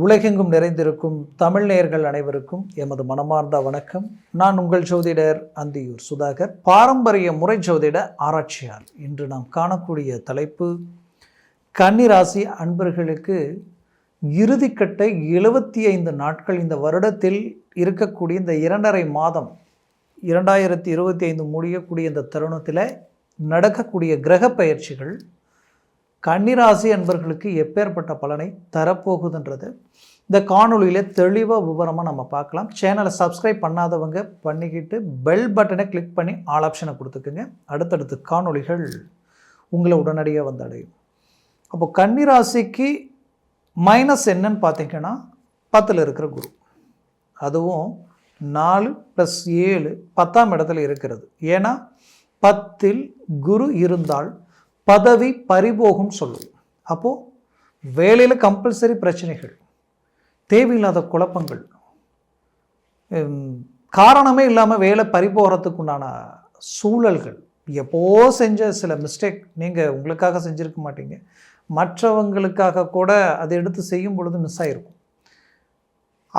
உலகெங்கும் நிறைந்திருக்கும் தமிழ் நேயர்கள் அனைவருக்கும் எமது மனமார்ந்த வணக்கம். நான் உங்கள் ஜோதிடர் அந்தியூர் சுதாகர். பாரம்பரிய முறை ஜோதிட ஆராய்ச்சியார் இன்று நாம் காணக்கூடிய தலைப்பு கன்னிராசி அன்பர்களுக்கு இறுதிக்கட்ட எழுபத்தி ஐந்து நாட்கள் இந்த வருடத்தில் இருக்கக்கூடிய இந்த இரண்டரை மாதம் இரண்டாயிரத்தி இருபத்தி ஐந்து முடியக்கூடிய இந்த தருணத்தில் நடக்கக்கூடிய கிரக பயிற்சிகள் கன்னிராசி என்பர்களுக்கு எப்பேற்பட்ட பலனை தரப்போகுதுன்றது. இந்த காணொலியில் தெளிவாக விவரமாக நம்ம பார்க்கலாம். சேனலை சப்ஸ்கிரைப் பண்ணாதவங்க பண்ணிக்கிட்டு பெல் பட்டனை கிளிக் பண்ணி ஆல் ஆப்ஷனை கொடுத்துக்குங்க. அடுத்தடுத்து காணொளிகள் உங்களை உடனடியாக வந்து அடையும் அப்போ கன்னிராசிக்கு மைனஸ் என்னன்னு பார்த்தீங்கன்னா பத்தில் இருக்கிற குரு. அதுவும் நாலு ப்ளஸ் ஏழு பத்தாம் இடத்துல இருக்கிறது. ஏன்னா பத்தில் குரு இருந்தால் பதவி பறிபோகும் சொல்லுவோம். அப்போது வேலையில் கம்பல்சரி பிரச்சனைகள் தேவையில்லாத குழப்பங்கள் காரணமே இல்லாமல் வேலை பறிபோகிறதுக்கு உண்டான சூழல்கள். எப்போ செஞ்ச சில மிஸ்டேக் நீங்கள் உங்களுக்காக செஞ்சுருக்க மாட்டீங்க. மற்றவங்களுக்காக கூட அதை எடுத்து செய்யும் பொழுது மிஸ் ஆகிருக்கும்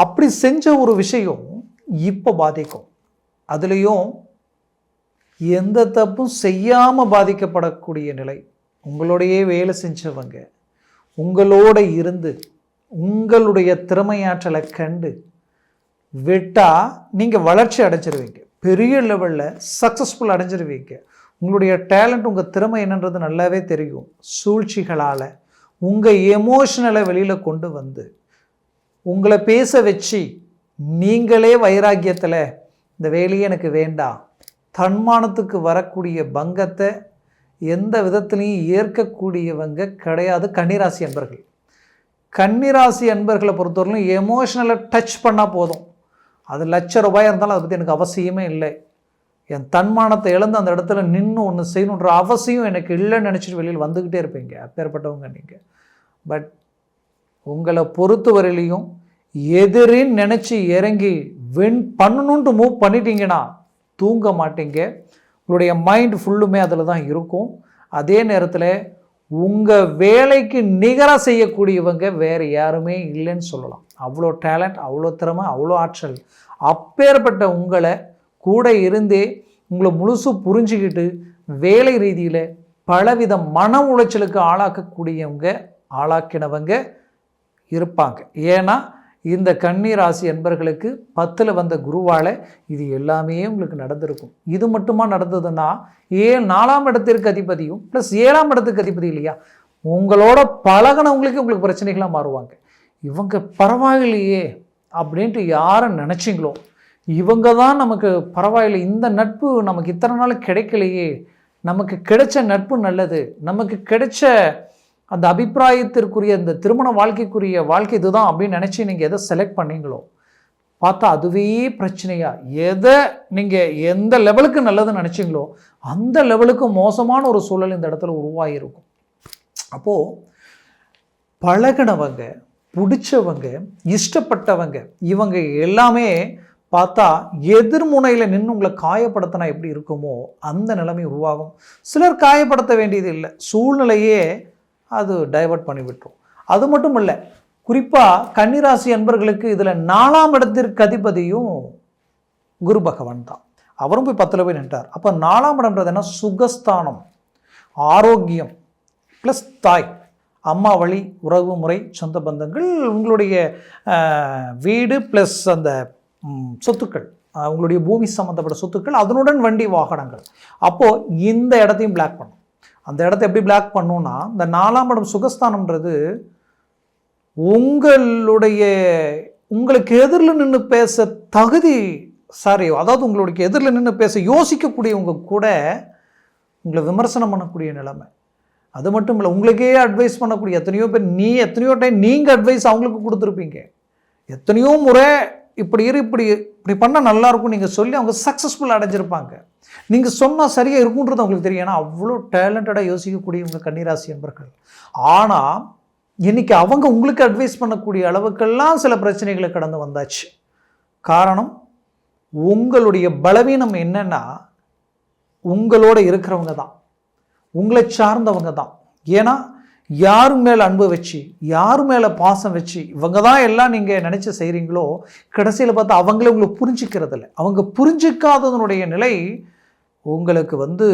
அப்படி செஞ்ச ஒரு விஷயம் இப்போ பாதிக்கும். அதுலேயும் எந்த தப்பும் செய்யாமல் பாதிக்கப்படக்கூடிய நிலை. உங்களோடையே வேலை செஞ்சவங்க உங்களோட இருந்து உங்களுடைய திறமையாற்றலை கண்டு விட்டால் நீங்கள் வளர்ச்சி அடைஞ்சிருவீங்க. பெரிய லெவலில் சக்ஸஸ்ஃபுல் அடைஞ்சிருவீங்க. உங்களுடைய டேலண்ட் உங்கள் திறமை என்னன்றது நல்லாவே தெரியும். சூழ்ச்சிகளால் உங்கள் எமோஷனலை வெளியில் கொண்டு வந்து உங்களை பேச வச்சு நீங்களே வைராக்கியத்தில் இந்த வேலையே எனக்கு வேண்டாம். தன்மானத்துக்கு வரக்கூடிய பங்கத்தை எந்த விதத்துலையும் ஏற்கக்கூடியவங்க கிடையாது. கன்னிராசி அன்பர்கள். கன்னிராசி அன்பர்களை பொறுத்தவரையிலும் எமோஷனலை டச் பண்ணால் போதும். அது லட்ச ரூபாயாக இருந்தாலும் அதை பற்றி எனக்கு அவசியமே இல்லை. என் தன்மானத்தை இழந்து அந்த இடத்துல நின்று ஒன்று செய்யணுன்ற அவசியம் எனக்கு இல்லைன்னு நினச்சிட்டு வெளியில் வந்துக்கிட்டே இருப்பீங்க. அப்பேற்பட்டவங்க நீங்கள் பட் உங்களை பொறுத்தவரையிலையும் எதிரின்னு நினச்சி இறங்கி வின் பண்ணணுன்ட்டு மூவ் பண்ணிட்டீங்கன்னா தூங்க மாட்டீங்க. உங்களுடைய மைண்ட் ஃபுல்லுமே அதில் தான் இருக்கும். அதே நேரத்தில் உங்கள் வேலைக்கு நிகராக செய்யக்கூடியவங்க வேறு யாருமே இல்லைன்னு சொல்லலாம். அவ்வளோ டேலண்ட் அவ்வளோ திறமை அவ்வளோ ஆற்றல். அப்பேற்பட்ட உங்களை கூட இருந்தே உங்களை முழுசு புரிஞ்சுக்கிட்டு வேலை ரீதியில் பலவித மன உளைச்சலுக்கு ஆளாக்கக்கூடியவங்க ஆளாக்கினவங்க இருப்பாங்க. ஏன்னா இந்த கன்னி ராசி என்பர்களுக்கு பத்தில் வந்த குருவால் இது எல்லாமே உங்களுக்கு நடந்திருக்கும். இது மட்டுமா நடந்ததுன்னா ஏ நாலாம் இடத்திற்கு அதிபதியும் ப்ளஸ் ஏழாம் இடத்துக்கு அதிபதி இல்லையா? உங்களோட பழகினவங்களுக்கு உங்களுக்கு பிரச்சனைகளாக மாறுவாங்க. இவங்க பரவாயில்லையே அப்படின்ட்டு யாரை நினச்சிங்களோ இவங்க தான் நமக்கு பரவாயில்லை இந்த நட்பு நமக்கு இத்தனை நாள் கிடைக்கலையே நமக்கு கிடைச்ச நட்பு நல்லது நமக்கு கிடைச்ச அந்த அபிப்பிராயத்திற்குரிய இந்த திருமண வாழ்க்கைக்குரிய வாழ்க்கை இதுதான் அப்படின்னு நினச்சி நீங்கள் எதை செலக்ட் பண்ணீங்களோ பார்த்தா அதுவே பிரச்சனையாக எதை நீங்கள் எந்த லெவலுக்கு நல்லதுன்னு நினச்சிங்களோ அந்த லெவலுக்கு மோசமான ஒரு சூழல் இந்த இடத்துல உருவாகிருக்கும் அப்போது பழகினவங்க பிடிச்சவங்க இஷ்டப்பட்டவங்க இவங்க எல்லாமே பார்த்தா எதிர்முனையில் நின்று உங்களை காயப்படுத்தினா எப்படி இருக்குமோ அந்த நிலைமை உருவாகும். சிலர் காயப்படுத்த வேண்டியது இல்லை. சூழ்நிலையே அது டைவர்ட் பண்ணி விட்டுரும். அது மட்டும் இல்லை குறிப்பாக கன்னிராசி அன்பர்களுக்கு இதில் நாலாம் இடத்திற்கு அதிபதியும் குரு பகவான் தான். அவரும் போய் பத்தில் போய் நின்றார். அப்போ நாலாம் இடம்ன்றது என்ன? சுகஸ்தானம் ஆரோக்கியம் ப்ளஸ் தாய் அம்மா வழி உறவு முறை சொந்த பந்தங்கள் உங்களுடைய வீடு ப்ளஸ் அந்த சொத்துக்கள் உங்களுடைய பூமி சம்மந்தப்பட்ட சொத்துக்கள் அதனுடன் வண்டி வாகனங்கள். அப்போது இந்த இடத்தையும் பிளாக் பண்ணும். அந்த இடத்த எப்படி பிளாக் பண்ணுன்னா இந்த நாலாம் இடம் சுகஸ்தானம்ன்றது உங்களுடைய உங்களுக்கு எதிரில் நின்று பேச தகுதி சாரி அதாவது உங்களுக்கு எதிரில் நின்று பேச யோசிக்கக்கூடியவங்க கூட உங்களை விமர்சனம் பண்ணக்கூடிய நிலைமை. அது மட்டும் இல்லை உங்களுக்கே அட்வைஸ் பண்ணக்கூடிய எத்தனையோ பேர் நீ எத்தனையோ டைம் நீங்கள் அட்வைஸ் அவங்களுக்கு கொடுத்துருப்பீங்க. எத்தனையோ முறை இப்படி இரு இப்படி இப்படி பண்ணால் நல்லாயிருக்கும் நீங்கள் சொல்லி அவங்க சக்ஸஸ்ஃபுல் அடைஞ்சிருப்பாங்க. நீங்கள் சொன்னால் சரியாக இருக்குன்றது அவங்களுக்கு தெரியும். ஏன்னா அவ்வளோ டேலண்டடாக யோசிக்கக்கூடியவங்க கன்னிராசி என்பர்கள் ஆனால் இன்னைக்கு அவங்க உங்களுக்கு அட்வைஸ் பண்ணக்கூடிய அளவுக்கெல்லாம் சில பிரச்சனைகளை கடந்து வந்தாச்சு. காரணம் உங்களுடைய பலவீனம் என்னென்னா உங்களோட இருக்கிறவங்க தான். உங்களை சார்ந்தவங்க தான். ஏன்னா யார் மேலே அன்பு வச்சு யார் மேலே பாசம் வச்சு இவங்க தான் எல்லாம் நீங்கள் நினச்சி செய்கிறீங்களோ கடைசியில் பார்த்தா அவங்களே உங்களை புரிஞ்சிக்கிறதில்ல. அவங்க புரிஞ்சிக்காததனுடைய நிலை உங்களுக்கு வந்து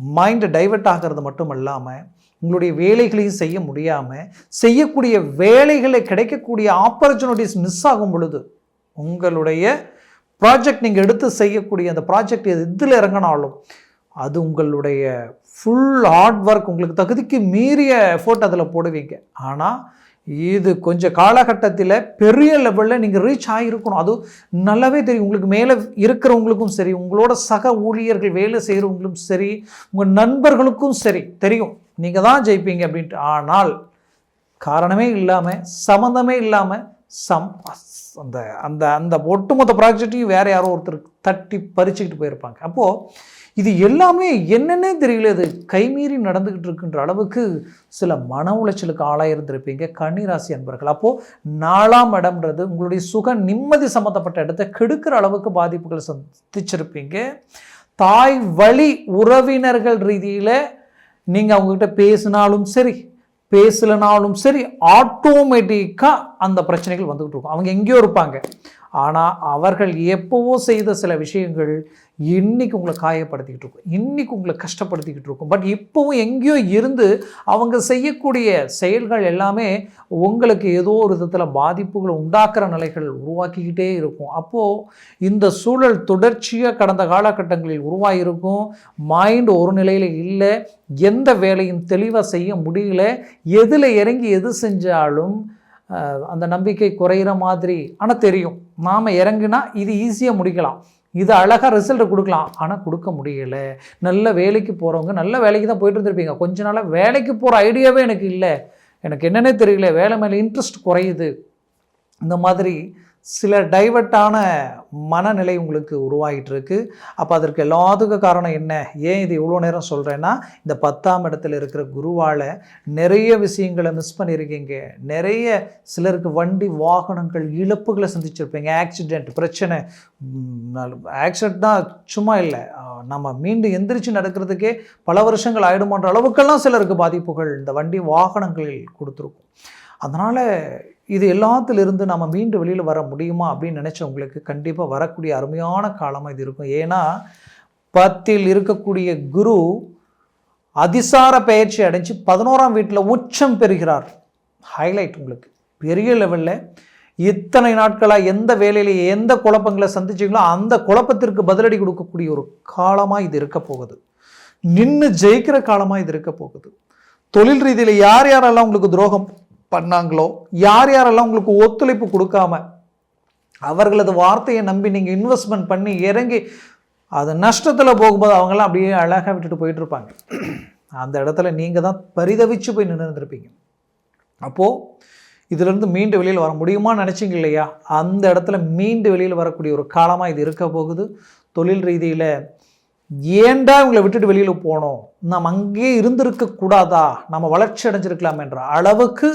மைண்டு டைவர்ட் ஆகிறது மட்டும் இல்லாமல் உங்களுடைய வேலைகளையும் செய்ய முடியாமல் செய்யக்கூடிய வேலைகளை கிடைக்கக்கூடிய ஆப்பர்ச்சுனிட்டிஸ் மிஸ் ஆகும் பொழுது உங்களுடைய ப்ராஜெக்ட் நீங்கள் எடுத்து செய்யக்கூடிய அந்த ப்ராஜெக்ட் இதில் இறங்கினாலும் அது உங்களுடைய ஃபுல் ஹார்ட் ஒர்க் உங்களுக்கு தகுதிக்கு மீறிய எஃபோர்ட் அதில் போடுவீங்க. ஆனால் இது கொஞ்சம் காலகட்டத்தில் பெரிய லெவலில் நீங்கள் ரீச் ஆகிருக்கணும் அது நல்லாவே தெரியும். உங்களுக்கு மேலே இருக்கிறவங்களுக்கும் சரி உங்களோட சக ஊழியர்கள் வேலை செய்கிறவங்களும் சரி உங்கள் நண்பர்களுக்கும் சரி தெரியும். நீங்கள் தான் ஜெயிப்பீங்க அப்படின்ட்டு. ஆனால் காரணமே இல்லாமல் சம்மந்தமே இல்லாமல் சம் அந்த அந்த அந்த ஒட்டுமொத்த ப்ராஜெக்டையும் வேறு யாரோ ஒருத்தர் தட்டி பறிச்சுக்கிட்டு போயிருப்பாங்க. அப்போது இது எல்லாமே என்னென்னே தெரியல. இது கைமீறி நடந்துக்கிட்டு இருக்கின்ற அளவுக்கு சில மன உளைச்சலுக்கு ஆளாயிருந்திருப்பீங்க கன்னிராசி அன்பர்கள். அப்போது நாலாம் இடம்ன்றது உங்களுடைய சுக நிம்மதி சம்மந்தப்பட்ட இடத்த கெடுக்கிற அளவுக்கு பாதிப்புகள் சந்திச்சிருப்பீங்க. தாய் வழி உறவினர்கள் ரீதியில் நீங்கள் அவங்கக்கிட்ட பேசினாலும் சரி பேசலனாலும் சரி ஆட்டோமேட்டிக்காக அந்த பிரச்சனைகள் வந்துக்கிட்டு இருக்கும். அவங்க எங்கேயோ இருப்பாங்க. ஆனால் அவர்கள் எப்போவோ செய்த சில விஷயங்கள் இன்றைக்கி உங்களை காயப்படுத்திக்கிட்டு இருக்கும். இன்றைக்கி உங்களை கஷ்டப்படுத்திக்கிட்டு இருக்கும். பட் இப்போவும் எங்கேயோ இருந்து அவங்க செய்யக்கூடிய செயல்கள் எல்லாமே உங்களுக்கு ஏதோ ஒரு விதத்தில் பாதிப்புகளை உண்டாக்குற நிலைகள் உருவாக்கிக்கிட்டே இருக்கும். அப்போது இந்த சூழல் தொடர்ச்சியாக கடந்த காலகட்டங்களில் உருவாகியிருக்கும் மைண்ட் ஒரு நிலையில் இல்லை. எந்த வேலையும் தெளிவாக செய்ய முடியல. எதில் இறங்கி எது செஞ்சாலும் அந்த நம்பிக்கை குறையிற மாதிரி ஆனால் தெரியும். நாம் இறங்குனா இது ஈஸியாக முடிக்கலாம். இது அழகாக ரிசல்ட் கொடுக்கலாம். ஆனால் கொடுக்க முடியலை. நல்ல வேலைக்கு போகிறவங்க நல்ல வேலைக்கு தான் போயிட்டு இருந்திருப்பீங்க. கொஞ்ச நாளாக வேலைக்கு போகிற ஐடியாவே எனக்கு இல்லை. எனக்கு என்னென்னே தெரியல. வேலை மேலே இன்ட்ரெஸ்ட் குறையுது. இந்த மாதிரி சில டைவர்ட்டான மனநிலை உங்களுக்கு உருவாகிட்டு இருக்கு அப்போ அதற்கு எல்லாத்துக்கும் காரணம் என்ன? ஏன் இது இவ்வளோ நேரம் சொல்கிறேன்னா இந்த பத்தாம் இடத்துல இருக்கிற குருவால் நிறைய விஷயங்களை மிஸ் பண்ணியிருக்கீங்க. நிறைய சிலருக்கு வண்டி வாகனங்கள் இழப்புகளை சந்திச்சிருப்பீங்க. ஆக்சிடெண்ட் பிரச்சனை ஆக்சிடென்ட் தான் சும்மா இல்லை. நம்ம மீண்டும் எந்திரிச்சு நடக்கிறதுக்கே பல வருஷங்கள் ஆயிடுமன்ற அளவுக்கெல்லாம் சிலருக்கு பாதிப்புகள் இந்த வண்டி வாகனங்களில் கொடுத்துருக்கும். அதனால் இது எல்லாத்திலிருந்து நம்ம மீண்டு வெளியில் வர முடியுமா அப்படின்னு நினச்சவங்களுக்கு கண்டிப்பாக வரக்கூடிய அருமையான காலமாக இது இருக்கும். ஏன்னா பத்தில் இருக்கக்கூடிய குரு அதிசார பயிற்சி அடைஞ்சு பதினோராம் வீட்டில் உச்சம் பெறுகிறார். ஹைலைட் உங்களுக்கு. பெரிய லெவலில் இத்தனை நாட்களாக எந்த வேலையில் எந்த குழப்பங்களை சந்திச்சிங்களோ அந்த குழப்பத்திற்கு பதிலடி கொடுக்கக்கூடிய ஒரு காலமாக இது இருக்க போகுது. நின்று ஜெயிக்கிற காலமாக இது இருக்க போகுது. தொழில் ரீதியில் யார் யாரெல்லாம் உங்களுக்கு துரோகம்? பண்ணாங்களோ? யார் யாரெல்லாம் உங்களுக்கு ஒத்துழைப்பு கொடுக்காம அவர்களது வார்த்தையை நம்பி நீங்கள் இன்வெஸ்ட்மெண்ட் பண்ணி இறங்கி அது நஷ்டத்தில் போகும்போது அவங்களாம் அப்படியே அழகாக விட்டுட்டு போயிட்டு இருப்பாங்க அந்த இடத்துல நீங்கள் தான் பரிதவிச்சு போய் நின்று இருந்திருப்பீங்க. அப்போது இதிலிருந்து மீண்டு வெளியில் வர முடியுமான்னு நினச்சிங்க இல்லையா? அந்த இடத்துல மீண்டு வெளியில் வரக்கூடிய ஒரு காலமாக இது இருக்க போகுது. தொழில் ரீதியில் ஏண்டா இவங்களை விட்டுட்டு வெளியில் போனோம்? நாம் அங்கேயே இருந்திருக்க கூடாதா நம்ம வளர்ச்சி அடைஞ்சிருக்கலாமேன்ற அளவுக்கு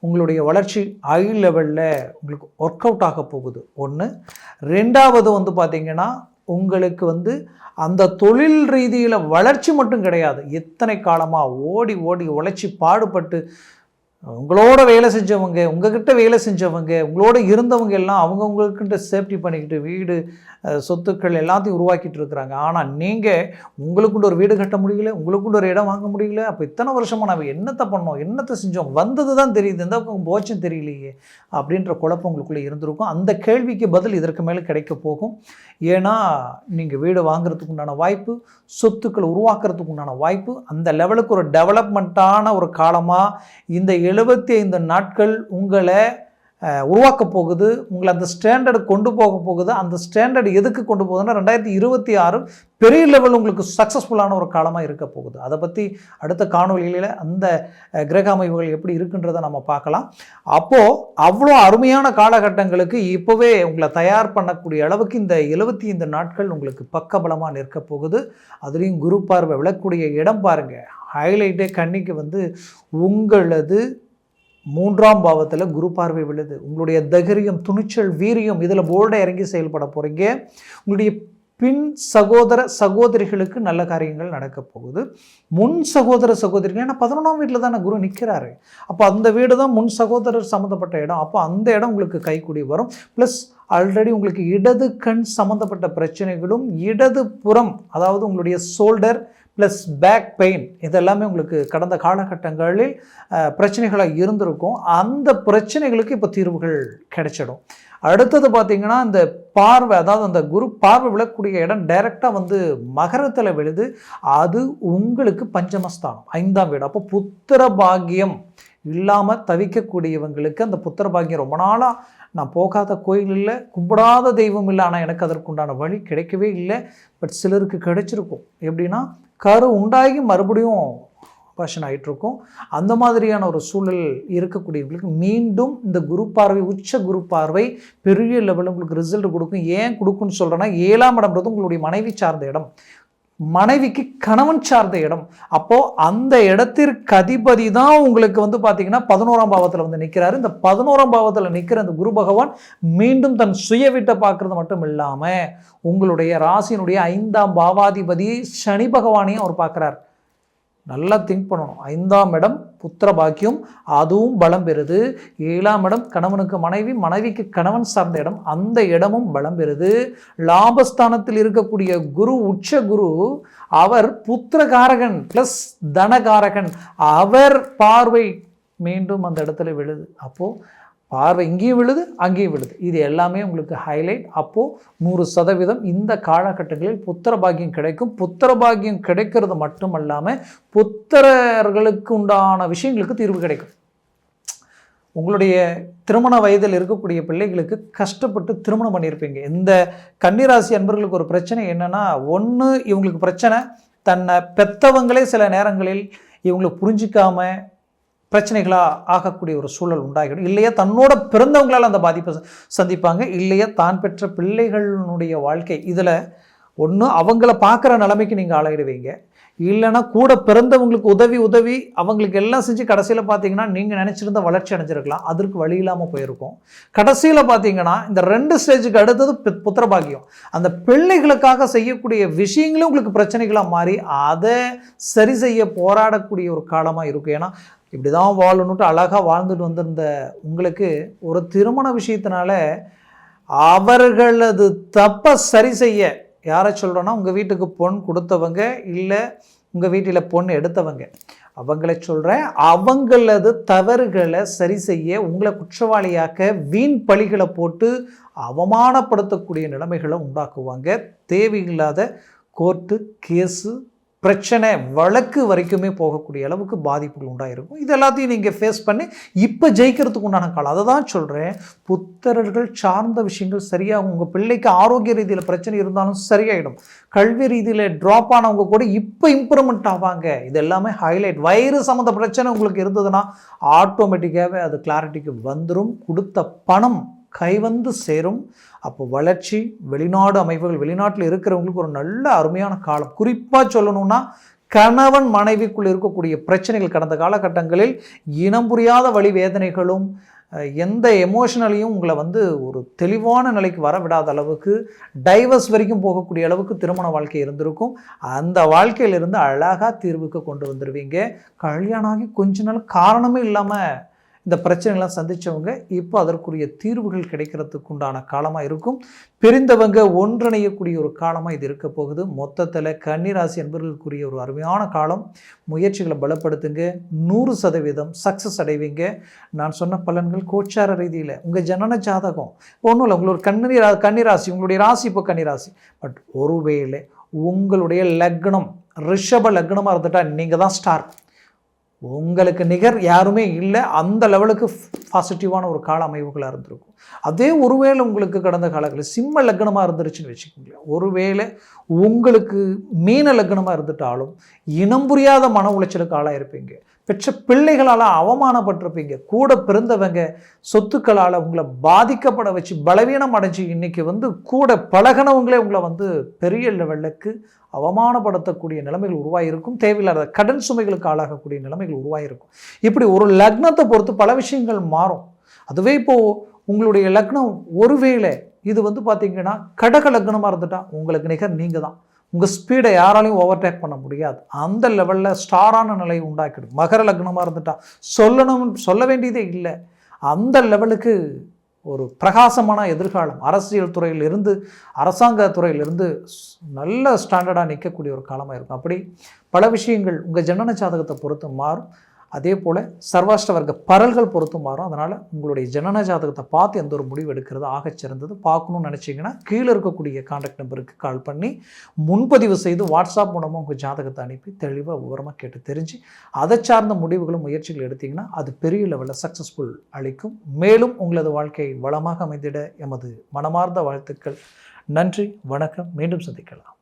உங்களுடைய வளர்ச்சி ஹை லெவலில் உங்களுக்கு ஒர்க் அவுட் ஆக போகுது. ஒன்று ரெண்டாவது வந்து பார்த்திங்கன்னா உங்களுக்கு வந்து அந்த தொழில் ரீதியில் வளர்ச்சி மட்டும் கிடையாது. எத்தனை காலமாக ஓடி ஓடி உழைச்சி பாடுபட்டு உங்களோட வேலை செஞ்சவங்க உங்ககிட்ட வேலை செஞ்சவங்க உங்களோட இருந்தவங்க எல்லாம் அவங்கவுங்கக்கிட்ட சேஃப்டி பண்ணிக்கிட்டு வீடு சொத்துக்கள் எல்லாத்தையும் உருவாக்கிட்டு இருக்கிறாங்க. ஆனால் நீங்கள் உங்களுக்குண்டு ஒரு வீடு கட்ட முடியல உங்களுக்குண்டு ஒரு இடம் வாங்க முடியல அப்போ இத்தனை வருஷமாக நம்ம என்னத்தை பண்ணோம் என்னத்தை செஞ்சோம் வந்தது தான் தெரியுது எந்த பக்கம் போச்சும் தெரியலையே அப்படின்ற குழப்பம் உங்களுக்குள்ளே இருந்திருக்கும். அந்த கேள்விக்கு பதில் இதற்கு மேலே கிடைக்க போகும். ஏன்னா நீங்கள் வீடு வாங்குறதுக்கு உண்டான வாய்ப்பு சொத்துக்கள் உருவாக்குறதுக்கு உண்டான வாய்ப்பு அந்த லெவலுக்கு ஒரு டெவலப்மெண்ட்டான ஒரு காலமாக இந்த எழுபத்தி ஐந்து நாட்கள் உங்களை உருவாக்க போகுது. உங்களை அந்த ஸ்டாண்டர்டு கொண்டு போக போகுது. அந்த ஸ்டாண்டர்டு எதுக்கு கொண்டு போகுதுன்னா ரெண்டாயிரத்தி இருபத்தி ஆறு பெரிய லெவல் உங்களுக்கு சக்ஸஸ்ஃபுல்லான ஒரு காலமாக இருக்க போகுது. அதை பற்றி அடுத்த காணொலிகளில் அந்த கிரக அமைப்புகள் எப்படி இருக்குன்றதை நம்ம பார்க்கலாம். அப்போது அவ்வளோ அருமையான காலகட்டங்களுக்கு இப்போவே உங்களை தயார் பண்ணக்கூடிய அளவுக்கு இந்த எழுபத்தி ஐந்து நாட்கள் உங்களுக்கு பக்கபலமாக நிற்க போகுது. அதுலேயும் குரு பார்வை விழக்கூடிய இடம் பாருங்கள் ஹைலைட்டே கண்ணிக்கு வந்து உங்களது மூன்றாம் பாவத்தில் குரு பார்வை விழுது. உங்களுடைய தைரியம் துணிச்சல் வீரியம் இதில் போல்டாக இறங்கி செயல்பட போகிறீங்க உங்களுடைய பின் சகோதர சகோதரிகளுக்கு நல்ல காரியங்கள் நடக்க போகுது. முன் சகோதர சகோதரிகள் ஏன்னா பதினொன்றாம் வீட்டில் தானே குரு நிற்கிறாரு அப்போ அந்த வீடு தான் முன் சகோதரர் சம்மந்தப்பட்ட இடம். அப்போ அந்த இடம் உங்களுக்கு கைக்கூடி வரும். ப்ளஸ் ஆல்ரெடி உங்களுக்கு இடது கண் சம்மந்தப்பட்ட பிரச்சனைகளும் இடது புறம் அதாவது உங்களுடைய ஷோல்டர் ப்ளஸ் பேக் பெயின் இதெல்லாமே உங்களுக்கு கடந்த காலகட்டங்களில் பிரச்சனைகளாக இருந்திருக்கும். அந்த பிரச்சனைகளுக்கு இப்போ தீர்வுகள் கிடைச்சிடும். அடுத்தது பார்த்தீங்கன்னா இந்த பார்வை அதாவது அந்த குரு பார்வை விழக்கூடிய இடம் டைரெக்டாக வந்து மகரத்தில் விழுது. அது உங்களுக்கு பஞ்சமஸ்தானம் ஐந்தாம் வீடு. அப்போ புத்திர பாக்கியம் இல்லாமல் தவிக்கக்கூடியவங்களுக்கு அந்த புத்திர பாக்கியம் ரொம்ப நாளாக நான் போகாத கோயில் இல்லை கும்பிடாத தெய்வம் இல்லை. ஆனால் எனக்கு அதற்குண்டான வழி கிடைக்கவே இல்லை. பட் சிலருக்கு கிடைச்சிருக்கும். எப்படின்னா கரு உண்டாகி மறுபடியும் ஆபாஷன் ஆகிட்டுருக்கும் அந்த மாதிரியான ஒரு சூழல் இருக்கக்கூடியவங்களுக்கு மீண்டும் இந்த குரு பார்வை உச்ச குரு பார்வை பெரிய லெவலில் உங்களுக்கு ரிசல்ட் கொடுக்கும். ஏன் கொடுக்குன்னு சொல்கிறேன்னா ஏழாம் இடம்ன்றது உங்களுடைய மனைவி சார்ந்த இடம். மனைவிக்கு கணவன் சார்ந்த இடம். அப்போ அந்த இடத்திற்கு அதிபதி தான் உங்களுக்கு வந்து பார்த்தீங்கன்னா பதினோராம் பாவத்தில் வந்து நிற்கிறாரு இந்த பதினோராம் பாவத்தில் நிற்கிற அந்த குரு பகவான் மீண்டும் தன் சுய வீட்டை பார்க்கறது மட்டும் இல்லாமல் உங்களுடைய ராசியினுடைய ஐந்தாம் பாவாதிபதி சனி பகவானையும் அவர் பார்க்குறார். நல்லா திங்க் பண்ணணும். ஐந்தாம் இடம் புத்திர பாக்கியம் அதுவும் பலம் பெறுது. ஏழாம் இடம் கணவனுக்கு மனைவி மனைவிக்கு கணவன் சார்ந்த இடம் அந்த இடமும் பலம் பெறுது. லாபஸ்தானத்தில் இருக்கக்கூடிய குரு உச்ச குரு அவர் புத்திரகாரகன் ப்ளஸ் தனகாரகன். அவர் பார்வை மீண்டும் அந்த இடத்துல விழுது. அப்போது பார்வை இங்கேயும் விழுது அங்கேயும் விழுது. இது எல்லாமே உங்களுக்கு ஹைலைட் அப்போது நூறு சதவீதம் இந்த காலகட்டங்களில் புத்திர பாக்கியம் கிடைக்கும். புத்திர பாக்கியம் கிடைக்கிறது மட்டும் அல்லாமல் புத்திரர்களுக்கு உண்டான விஷயங்களுக்கு தீர்வு கிடைக்கும். உங்களுடைய திருமண வயதில் இருக்கக்கூடிய பிள்ளைகளுக்கு கஷ்டப்பட்டு திருமணம் பண்ணியிருப்பீங்க. இந்த கன்னிராசி அன்பர்களுக்கு ஒரு பிரச்சனை என்னன்னா ஒன்று இவங்களுக்கு பிரச்சனை தன்னை பெத்தவங்களே சில நேரங்களில் இவங்களை புரிஞ்சிக்காமல் பிரச்சனைகளாக ஆகக்கூடிய ஒரு சூழல் உண்டாகிடும். இல்லையா தன்னோட பிறந்தவங்களால் அந்த பாதிப்பை ச- சந்திப்பாங்க. இல்லையா தான் பெற்ற பிள்ளைகளினுடைய வாழ்க்கை இதில் ஒன்று அவங்கள பார்க்குற நிலைமைக்கு நீங்கள் ஆளாயிடுவீங்க. இல்லைன்னா கூட பிறந்தவங்களுக்கு உதவி உதவி அவங்களுக்கு எல்லாம் செஞ்சு கடைசியில் பார்த்தீங்கன்னா நீங்கள் நினச்சிருந்த வளர்ச்சி அடைஞ்சிருக்கலாம். அதற்கு வழி இல்லாமல் போயிருக்கும். கடைசியில் பார்த்தீங்கன்னா இந்த ரெண்டு ஸ்டேஜுக்கு அடுத்தது பி- புத்திர பாக்கியம் அந்த பிள்ளைகளுக்காக செய்யக்கூடிய விஷயங்களும் உங்களுக்கு பிரச்சனைகளாக மாறி அதை சரி செய்ய போராடக்கூடிய ஒரு காலமாக இருக்கும். ஏன்னா இப்படி தான் வாழணுன்ட்டு அழகாக வாழ்ந்துட்டு வந்திருந்த உங்களுக்கு ஒரு திருமண விஷயத்தினால அவர்களது தப்பை சரி செய்ய யாரை சொல்கிறோன்னா உங்கள் வீட்டுக்கு பொன் கொடுத்தவங்க இல்லை உங்கள் வீட்டில் பொண்ணு எடுத்தவங்க. அவங்கள சொல்கிறேன் அவங்களது தவறுகளை சரி செய்ய உங்களை குற்றவாளியாக்க வீண் பழிகளை போட்டு அவமானப்படுத்தக்கூடிய நிலைமைகளை உண்டாக்குவாங்க. தேவையில்லாத கோர்ட்டு கேஸு பிரச்சனை வழக்கு வரைக்குமே போகக்கூடிய அளவுக்கு பாதிப்புகள் உண்டாயிருக்கும். இது எல்லாத்தையும் நீங்கள் ஃபேஸ் பண்ணி இப்போ ஜெயிக்கிறதுக்கு உண்டான காலம். அதை தான் சொல்கிறேன் புத்தரர்கள் சார்ந்த விஷயங்கள் சரியாக உங்கள் பிள்ளைக்கு ஆரோக்கிய ரீதியில் பிரச்சனை இருந்தாலும் சரியாயிடும். கல்வி ரீதியில் ட்ராப் ஆனவங்க கூட இப்போ இம்ப்ரூவ்மெண்ட் ஆவாங்க. இது எல்லாமே ஹைலைட் வயிறு சம்மந்த பிரச்சனை உங்களுக்கு இருந்ததுன்னா ஆட்டோமேட்டிக்காகவே அது கிளாரிட்டிக்கு வந்துடும் கொடுத்த பணம் கைவந்து சேரும். அப்போ வளர்ச்சி வெளிநாடு அமைப்புகள் வெளிநாட்டில் இருக்கிறவங்களுக்கு ஒரு நல்ல அருமையான காலம். குறிப்பாக சொல்லணும்னா கணவன் மனைவிக்குள் இருக்கக்கூடிய பிரச்சனைகள் கடந்த காலகட்டங்களில் இனம் புரியாத வழி வேதனைகளும் எந்த எமோஷனலையும் உங்களை வந்து ஒரு தெளிவான நிலைக்கு வர விடாத அளவுக்கு டைவர்ஸ் வரைக்கும் போகக்கூடிய அளவுக்கு திருமண வாழ்க்கை இருந்திருக்கும். அந்த வாழ்க்கையிலிருந்து அழகாக தீர்வுக்கு கொண்டு வந்துடுவீங்க கல்யாணம் ஆகி கொஞ்ச நாள் காரணமே இல்லாமல் இந்த பிரச்சனைகள்லாம் சந்திச்சவங்க இப்போ அதற்குரிய தீர்வுகள் கிடைக்கிறதுக்கு உண்டான காலமாக இருக்கும். பிரிந்தவங்க ஒன்றிணையக்கூடிய ஒரு காலமாக இது இருக்க போகுது. மொத்தத்தில் கன்னிராசி என்பவர்களுக்குரிய ஒரு அருமையான காலம். முயற்சிகளை பலப்படுத்துங்க. நூறு சதவீதம் சக்ஸஸ் அடைவீங்க. நான் சொன்ன பலன்கள் கோச்சார ரீதியில். உங்கள் ஜனன ஜாதகம். ஒன்றும் இல்லை உங்களோட கன்னி கன்னிராசி உங்களுடைய ராசி இப்போ கன்னிராசி. பட் ஒருவேளை உங்களுடைய லக்னம் ரிஷப லக்னமாக இருந்துட்டால் நீங்கள் தான் ஸ்டார் உங்களுக்கு நிகர் யாருமே இல்லை அந்த லெவலுக்கு பாசிட்டிவான ஒரு கால அமைவுகளாக இருந்திருக்கும். அதே ஒருவேளை உங்களுக்கு கடந்த காலங்களில் சிம்ம லக்னமாக இருந்துருச்சுன்னு வச்சுக்கோங்களேன். ஒருவேளை உங்களுக்கு மீன லக்னமாக இருந்துட்டாலும் இனம் புரியாத மன உளைச்சலுக்கு ஆளாக இருப்பீங்க பெற்ற பிள்ளைகளால் அவமானப்பட்டிருப்பீங்க. கூட பிறந்தவங்க சொத்துக்களால் உங்களை பாதிக்கப்பட வச்சு பலவீனம் அடைஞ்சு இன்னைக்கு வந்து கூட பழகினவங்களே உங்களை வந்து பெரிய லெவலுக்கு அவமானப்படுத்தக்கூடிய நிலைமைகள் உருவாகிருக்கும் தேவையில்லாத கடன் சுமைகளுக்கு ஆளாகக்கூடிய நிலைமைகள் உருவாகிருக்கும் இப்படி ஒரு லக்னத்தை பொறுத்து பல விஷயங்கள் மாறும். அதுவே இப்போது உங்களுடைய லக்னம் ஒருவேளை இது வந்து பார்த்தீங்கன்னா கடக லக்னமாக இருந்துட்டால் உங்களுக்கு நிகர் நீங்கள் தான் உங்கள் ஸ்பீடை யாராலையும் ஓவர்டேக் பண்ண முடியாது. அந்த லெவலில் ஸ்டாரான நிலையை உண்டாக்கிடும் மகர லக்னமாக இருந்துட்டால் சொல்லணும் சொல்ல வேண்டியதே இல்லை. அந்த லெவலுக்கு ஒரு பிரகாசமான எதிர்காலம். அரசியல் துறையில் இருந்து அரசாங்க துறையிலிருந்து நல்ல ஸ்டாண்டர்டாக நிற்கக்கூடிய ஒரு காலமாக இருக்கும். அப்படி பல விஷயங்கள் உங்கள் ஜனன ஜாதகத்தை பொறுத்து மாறும். அதே போல் சர்வாஷ்ட வர்க்க பரல்கள் பொறுத்து மாறும். அதனால் உங்களுடைய ஜனன ஜாதகத்தை பார்த்து எந்த ஒரு முடிவு எடுக்கிறது ஆகச்சிறந்தது பார்க்கணும்னு நினச்சிங்கன்னா கீழே இருக்கக்கூடிய காண்டாக்ட் நம்பருக்கு கால் பண்ணி முன்பதிவு செய்து வாட்ஸ்அப் மூலமாக உங்கள் ஜாதகத்தை அனுப்பி தெளிவாக விவரமாக கேட்டு தெரிஞ்சு அதை சார்ந்த முடிவுகளும் முயற்சிகள் எடுத்திங்கன்னா அது பெரிய லெவலில் சக்ஸஸ்ஃபுல் அளிக்கும். மேலும் உங்களது வாழ்க்கையை வளமாக அமைந்திட எமது மனமார்ந்த வாழ்த்துக்கள். நன்றி வணக்கம். மீண்டும் சந்திக்கலாம்.